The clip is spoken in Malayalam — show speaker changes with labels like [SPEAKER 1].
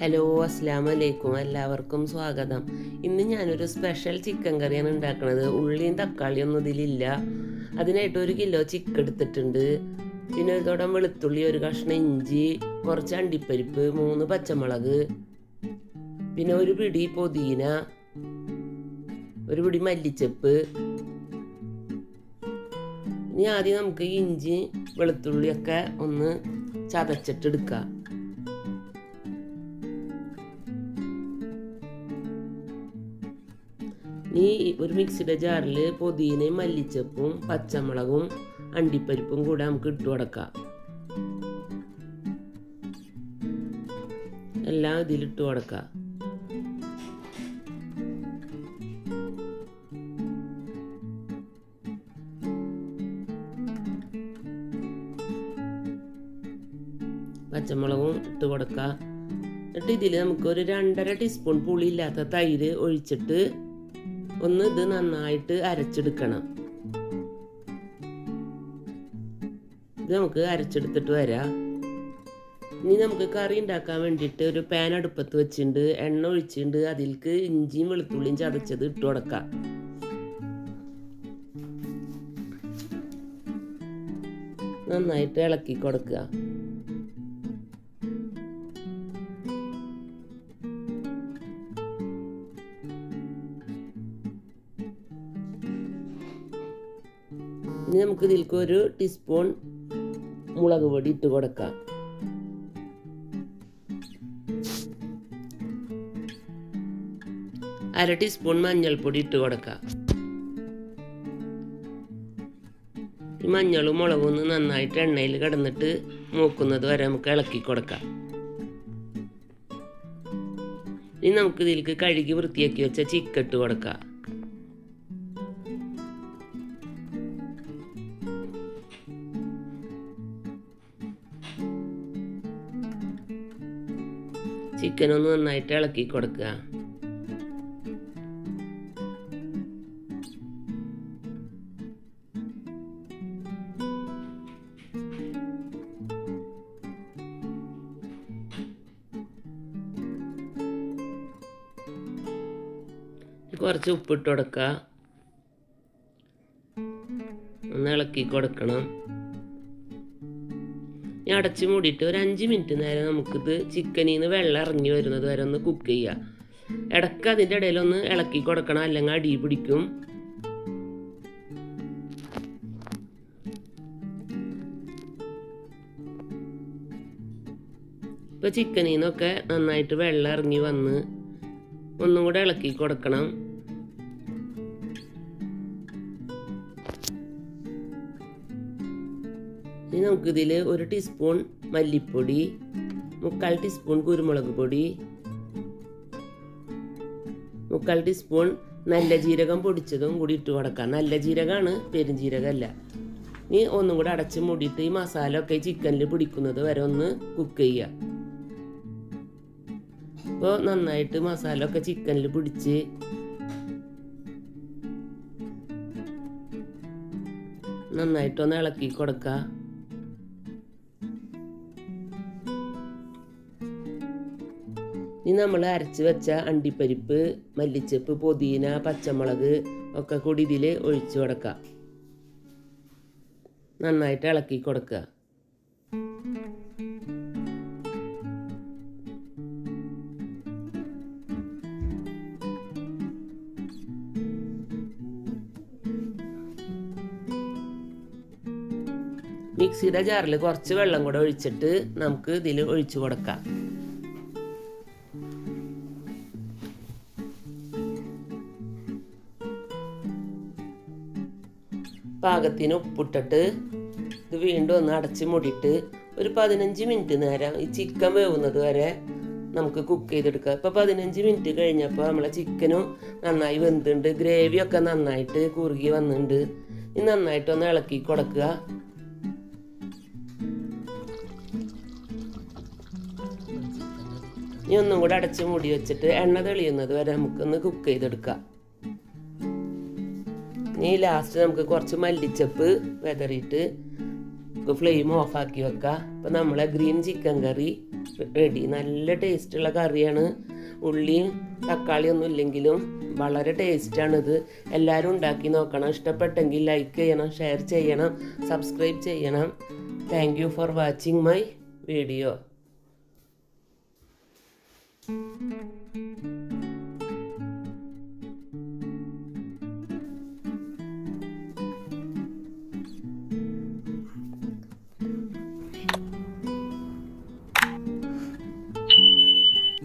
[SPEAKER 1] ഹലോ അസ്സാം വലൈക്കും എല്ലാവർക്കും സ്വാഗതം. ഇന്ന് ഞാനൊരു സ്പെഷ്യൽ ചിക്കൻ കറിയാണ് ഉണ്ടാക്കുന്നത് ഉള്ളിയും തക്കാളിയും ഒന്നും ഇതിലില്ല. അതിനായിട്ട് ഒരു കിലോ ചിക്കൻ എടുത്തിട്ടുണ്ട്. പിന്നെ ഒരു തോടം വെളുത്തുള്ളി ഒരു കഷ്ണം ഇഞ്ചി കുറച്ച് അണ്ടിപ്പരിപ്പ് മൂന്ന് പച്ചമുളക് പിന്നെ ഒരു പിടി പൊതീന ഒരു പിടി മല്ലിച്ചപ്പ്. ഇനി ആദ്യം നമുക്ക് ഇഞ്ചി വെളുത്തുള്ളിയൊക്കെ ഒന്ന് ചതച്ചിട്ടെടുക്കാം ഇനി ഒരു മിക്സിയുടെ ജാറിൽ പുതിനയും മല്ലിച്ചപ്പും പച്ചമുളകും അണ്ടിപ്പരിപ്പും കൂടെ നമുക്ക് ഇട്ട് കൊടുക്കാം. എല്ലാം ഇതിലിട്ട് കൊടുക്കാം. പച്ചമുളകും ഇട്ട് കൊടുക്കുക എന്നിട്ട് ഇതിൽ നമുക്ക് ഒരു രണ്ടര ടീസ്പൂൺ പുളിയില്ലാത്ത തൈര് ഒഴിച്ചിട്ട് ഒന്ന് ഇത് നന്നായിട്ട് അരച്ചെടുക്കണം. ഇത് നമുക്ക് അരച്ചെടുത്തിട്ട് വരാം. ഇനി നമുക്ക് കറി ഉണ്ടാക്കാൻ വേണ്ടിയിട്ട് ഒരു പാൻ അടുപ്പത്ത് വെച്ചിട്ടുണ്ട്. എണ്ണ ഒഴിച്ചിട്ടുണ്ട്. അതിൽക്ക് ഇഞ്ചിയും വെളുത്തുള്ളിയും ചതച്ചത് ഇട്ട് കൊടുക്കാം. നന്നായിട്ട് ഇളക്കി കൊടുക്കുക. ഇനി നമുക്ക് ഇതിലേക്ക് ഒരു ടീസ്പൂൺ മുളക് പൊടി ഇട്ട് കൊടുക്കാം. അര ടീസ്പൂൺ മഞ്ഞൾപ്പൊടി ഇട്ട് കൊടുക്കാം. ഈ മഞ്ഞളും മുളകും ഒന്ന് നന്നായിട്ട് എണ്ണയിൽ കിടന്നിട്ട് മൂക്കുന്നത് വരെ നമുക്ക് ഇളക്കി കൊടുക്കാം. ഇനി നമുക്ക് ഇതിലേക്ക് കഴുകി വൃത്തിയാക്കി വെച്ച ചിക്കൻ ഇട്ട് കൊടുക്കാം. ചിക്കൻ ഒന്ന് നന്നായിട്ട് ഇളക്കി കൊടുക്കുക. കുറച്ച് ഉപ്പിട്ട് കൊടുക്കുക. ഒന്ന് ഇളക്കി കൊടുക്കണം. ഇനി അടച്ചു മൂടിയിട്ട് ഒരു അഞ്ച് മിനിറ്റ് നേരം നമുക്കിത് ചിക്കനിൽ നിന്ന് വെള്ളം ഇറങ്ങി വരുന്നത് വരെ ഒന്ന് കുക്ക് ചെയ്യുക ഇടയ്ക്ക് അതിന്റെ ഇടയിലൊന്ന് ഇളക്കി കൊടുക്കണം അല്ലെങ്കിൽ അടി പിടിക്കും. ഇപ്പോൾ ചിക്കനിൽ നിന്നൊക്കെ നന്നായിട്ട് വെള്ളം ഇറങ്ങി വന്ന് ഒന്നും കൂടെ ഇളക്കി കൊടുക്കണം. ഇനി നമുക്കിതിൽ ഒരു ടീസ്പൂൺ മല്ലിപ്പൊടി മുക്കാൽ ടീസ്പൂൺ കുരുമുളക് പൊടി മുക്കാൽ ടീസ്പൂൺ നല്ല ജീരകം പൊടിച്ചതും കൂടി ഇട്ട് കൊടുക്കാം. നല്ല ജീരകമാണ് പെരുംജീരകമല്ല ഇനി ഒന്നും കൂടെ അടച്ച് മൂടിയിട്ട് ഈ മസാല ഒക്കെ ചിക്കനിൽ പിടിക്കുന്നത് വരെ ഒന്ന് കുക്ക് ചെയ്യുക അപ്പോൾ നന്നായിട്ട് മസാല ഒക്കെ ചിക്കനിൽ പിടിച്ച് നന്നായിട്ടൊന്ന് ഇളക്കി കൊടുക്കുക നമ്മൾ അരച്ച് വെച്ച അണ്ടിപ്പരിപ്പ് മല്ലിച്ചപ്പ് പുതിന പച്ചമുളക് ഒക്കെ കൂടി ഇതിൽ ഒഴിച്ചു കൊടുക്കുക. നന്നായിട്ട് ഇളക്കി കൊടുക്കുക. മിക്സിയുടെ ജാറിൽ കുറച്ച് വെള്ളം കൂടെ ഒഴിച്ചിട്ട് നമുക്ക് ഇതിൽ ഒഴിച്ചു കൊടുക്കാം. പാകത്തിന് ഉപ്പിട്ടിട്ട് ഇത് വീണ്ടും ഒന്ന് അടച്ച് മൂടിയിട്ട് ഒരു പതിനഞ്ച് മിനിറ്റ് നേരം ഈ ചിക്കൻ വേവുന്നത് വരെ നമുക്ക് കുക്ക് ചെയ്തെടുക്കാം. ഇപ്പോൾ പതിനഞ്ച് മിനിറ്റ് കഴിഞ്ഞപ്പോൾ നമ്മളെ ചിക്കനും നന്നായി വെന്തുണ്ട്. ഗ്രേവിയൊക്കെ നന്നായിട്ട് കുറുകി വന്നിട്ടുണ്ട്. ഇനി നന്നായിട്ടൊന്ന് ഇളക്കി കൊടുക്കുക. ഇനി ഒന്നും കൂടെ അടച്ച് മൂടി വെച്ചിട്ട് എണ്ണ തെളിയുന്നത് വരെ നമുക്കൊന്ന് കുക്ക് ചെയ്തെടുക്കാം. ഇനി ലാസ്റ്റ് നമുക്ക് കുറച്ച് മല്ലിച്ചപ്പ് വെതറിയിട്ട് ഫ്ലെയിം ഓഫാക്കി വെക്കാം. അപ്പം നമ്മളെ ഗ്രീൻ ചിക്കൻ കറി റെഡി നല്ല ടേസ്റ്റുള്ള കറിയാണ് ഉള്ളിയും തക്കാളിയൊന്നും ഇല്ലെങ്കിലും വളരെ ടേസ്റ്റാണിത് എല്ലാവരും ഉണ്ടാക്കി നോക്കണം. ഇഷ്ടപ്പെട്ടെങ്കിൽ ലൈക്ക് ചെയ്യണം ഷെയർ ചെയ്യണം സബ്സ്ക്രൈബ് ചെയ്യണം. Thank you for watching my video